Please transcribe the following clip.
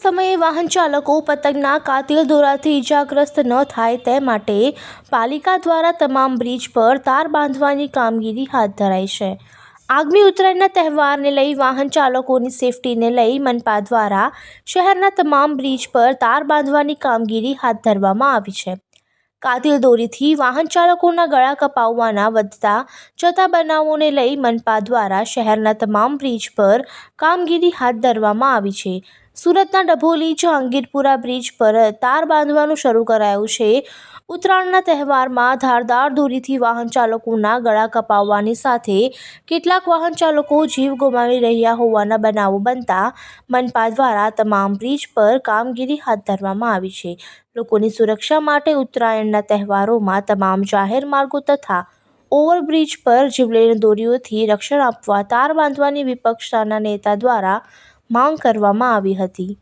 સમયે વાહન ચાલકો પતંગના કાતિલ દોરાથી ઇજાગ્રસ્ત ન થાય તે માટે પાલિકા દ્વારા તમામ બ્રિજ પર તાર બાંધવાની કામગીરી હાથ ધરાઈ છે. આગામી ઉત્તરાયણના તહેવારને લઈ વાહન ચાલકોની સેફટીને લઈ મનપા દ્વારા શહેરના તમામ બ્રિજ પર તાર બાંધવાની કામગીરી હાથ ધરવામાં આવી છે. કાતિલ દોરીથી વાહન ચાલકોના ગળા કપાવવાના વધતા જતા બનાવોને લઈ મનપા દ્વારા શહેરના તમામ બ્રિજ પર કામગીરી હાથ ધરવામાં આવી છે. સુરતના ડભોલી જહાંગીરપુરા બ્રિજ પર તાર બાંધવાનું શરૂ કરાયું છે. ઉત્તરાયણના તહેવારમાં ધારદાર દોરીથી વાહન ચાલકોના ગળા કપાવવાની સાથે કેટલાક વાહન ચાલકો જીવ ગુમાવી રહ્યા હોવાના બનાવો બનતા મનપા દ્વારા તમામ બ્રિજ પર કામગીરી હાથ ધરવામાં આવી છે. લોકોની સુરક્ષા માટે ઉત્તરાયણના તહેવારોમાં તમામ જાહેર માર્ગો તથા ઓવરબ્રિજ પર જીવલેણ દોરીઓથી રક્ષણ આપવા તાર બાંધવાની વિપક્ષના નેતા દ્વારા માંગ કરવામાં આવી હતી.